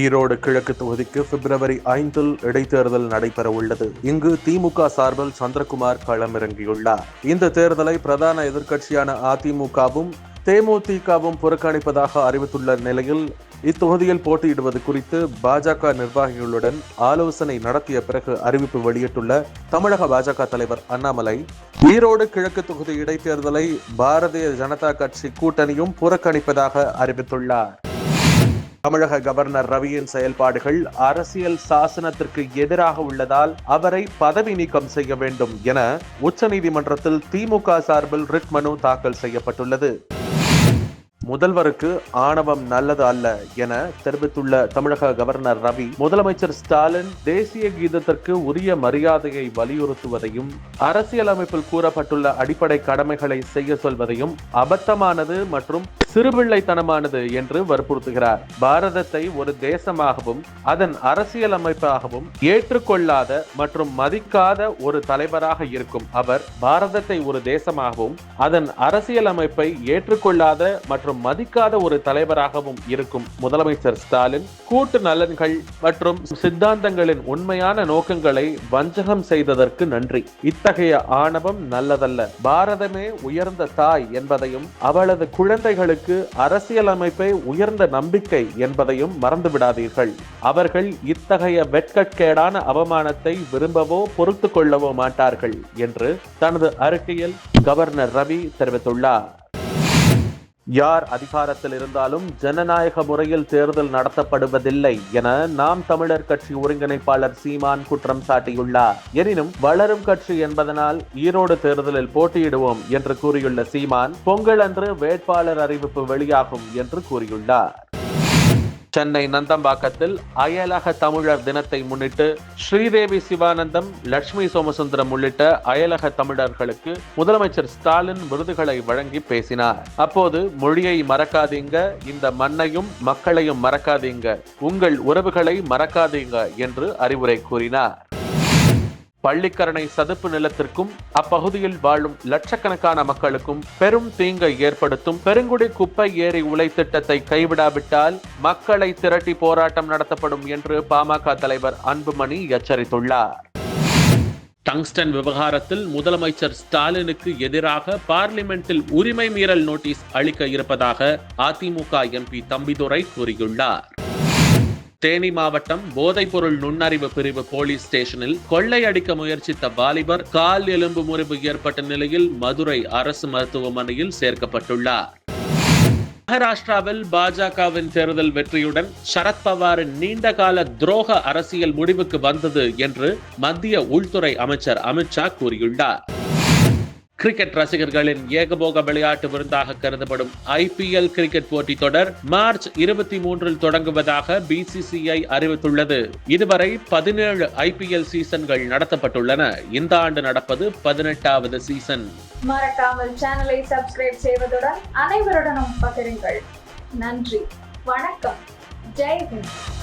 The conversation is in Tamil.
ஈரோடு கிழக்கு தொகுதிக்கு பிப்ரவரி ஐந்தில் இடைத்தேர்தல் நடைபெற உள்ளது. இங்கு திமுக சார்பில் சந்திரகுமார் களமிறங்கியுள்ளார். இந்த தேர்தலை பிரதான எதிர்க்கட்சியான அதிமுகவும் தேமுதிகவும் புறக்கணிப்பதாக அறிவித்துள்ள நிலையில் இத்தொகுதியில் போட்டியிடுவது குறித்து பாஜக நிர்வாகிகளுடன் ஆலோசனை நடத்திய பிறகு அறிவிப்பு வெளியிட்டுள்ள தமிழக பாஜக தலைவர் அண்ணாமலை ஈரோடு கிழக்கு தொகுதி இடைத்தேர்தலை பாரதிய ஜனதா கட்சி கூட்டணியும் புறக்கணிப்பதாக அறிவித்துள்ளார். தமிழக கவர்னர் ரவியின் செயல்பாடுகள் அரசியல் சாசனத்திற்கு எதிராக உள்ளதால் அவரை பதவி நீக்கம் செய்ய வேண்டும் என உச்சநீதிமன்றத்தில் திமுக சார்பில் ரிட் மனு தாக்கல் செய்யப்பட்டுள்ளது. முதல்வருக்கு ஆணவம் நல்லது அல்ல என தெரிவித்துள்ள தமிழக கவர்னர் ரவி முதலமைச்சர் ஸ்டாலின் தேசிய கீதத்திற்கு உரிய மரியாதையை வலியுறுத்துவதையும் அரசியலமைப்பில் கூறப்பட்டுள்ள அடிப்படை கடமைகளை செய்ய சொல்வதையும் அபத்தமானது மற்றும் சிறுபிள்ளைத்தனமானது என்று வற்புறுத்துகிறார். பாரதத்தை ஒரு தேசமாகவும் அதன் அரசியலமைப்பாகவும் ஏற்றுக்கொள்ளாத மற்றும் மதிக்காத ஒரு தலைவராக இருக்கும் அவர் பாரதத்தை ஒரு தேசமாகவும் அதன் அரசியலமைப்பை ஏற்றுக்கொள்ளாத மற்றும் மதிக்காத ஒரு தலைவராகவும் இருக்கும் முதலமைச்சர் ஸ்டாலின் கூட்டு நலன்கள் மற்றும் சித்தாந்தங்களின் உண்மையான நோக்கங்களை வஞ்சகம் செய்ததற்கு நன்றி. இத்தகைய ஆணவம் நல்லதல்ல. பாரதமே உயர்ந்த தாய் என்பதையும் அவளது குழந்தைகளுக்கு அரசியலமைப்பை உயர்ந்த நம்பிக்கை என்பதையும் மறந்து விடாதீர்கள் அவர்கள் இத்தகைய வெட்கக்கேடான அவமானத்தை விரும்பவோ பொறுத்து கொள்ளவோ மாட்டார்கள் என்று தனது அறிக்கையில் கவர்னர் ரவி தெரிவித்துள்ளார். யார் அதிகாரத்தில் இருந்தாலும் ஜனநாயக முறையில் தேர்தல் நடத்தப்படுவதில்லை என நாம் தமிழர் கட்சி ஒருங்கிணைப்பாளர் சீமான் குற்றம் சாட்டியுள்ளார். எனினும் வளரும் கட்சி என்பதனால் ஈரோடு தேர்தலில் போட்டியிடுவோம் என்று கூறியுள்ள சீமான் பொங்கல் அன்று வேட்பாளர் அறிவிப்பு வெளியாகும் என்று கூறியுள்ளார். சென்னை நந்தம்பாக்கத்தில் அயலக தமிழர் தினத்தை முன்னிட்டு ஸ்ரீதேவி சிவானந்தம் லட்சுமி சோமசுந்தரம் உள்ளிட்ட அயலக தமிழர்களுக்கு முதலமைச்சர் ஸ்டாலின் விருதுகளை வழங்கி பேசினார். அப்போது மொழியை மறக்காதீங்க இந்த மண்ணையும் மக்களையும் மறக்காதீங்க உங்கள் உறவுகளை மறக்காதீங்க என்று அறிவுரை கூறினார். பள்ளிக்கரணை சதுப்பு நிலத்திற்கும் அப்பகுதியில் வாழும் லட்சக்கணக்கான மக்களுக்கும் பெரும் தீங்கை ஏற்படுத்தும். பெருங்குடி குப்பை ஏரி உலை திட்டத்தை கைவிடாவிட்டால் மக்களை திரட்டி போராட்டம் நடத்தப்படும் என்று பாமக தலைவர் அன்புமணி எச்சரித்துள்ளார். டங்ஸ்டன் விவகாரத்தில் முதலமைச்சர் ஸ்டாலினுக்கு எதிராக பார்லிமெண்டில் உரிமை மீறல் நோட்டீஸ் அளிக்க இருப்பதாக அதிமுக எம்பி தம்பிதுரை கூறியுள்ளார். தேனி மாவட்டம் போதைப்பொருள் நுண்ணறிவு பிரிவு போலீஸ் ஸ்டேஷனில் கொள்ளையடிக்க முயற்சித்த வாலிபர் கால் எலும்பு முறிவு ஏற்பட்ட நிலையில் மதுரை அரசு மருத்துவமனையில் சேர்க்கப்பட்டுள்ளார். மகாராஷ்டிராவில் பாஜகவின் தேர்தல் வெற்றியுடன் சரத்பவாரின் நீண்டகால துரோக அரசியல் முடிவுக்கு வந்தது என்று மத்திய உள்துறை அமைச்சர் அமித்ஷா கூறியுள்ளார். கிரிக்கெட் ரசிகர்களின் ஏகபோக விளையாட்டு விருந்தாக கருதப்படும் ஐபிஎல் கிரிக்கெட் போட்டி தொடர் மார்ச் இருபத்தி மூன்றில் தொடங்குவதாக பிசிசிஐ அறிவித்துள்ளது. இதுவரை பதினேழு ஐபிஎல் சீசன்கள் நடத்தப்பட்டுள்ளன. இந்த ஆண்டு நடப்பது பதினெட்டாவது சீசன். மறக்காமல் சேனலை சப்ஸ்கிரைப் செய்வதுடன் அனைவருடனும் பகிருங்கள். நன்றி. வணக்கம். ஜெய் ஹிந்த்.